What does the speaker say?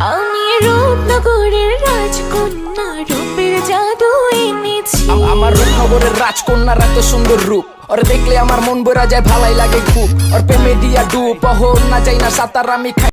আমি রূপনগরের রাজকন্যা রূপের আমার রূপনগরের রাজকন্যার এত সুন্দর রূপ। ওর দেখলে আমার মন বইরা যায় ভালাই লাগে খুব। ওর প্রেমে দিয়া ডুব অহর না যাই না সাতার আমি খাই।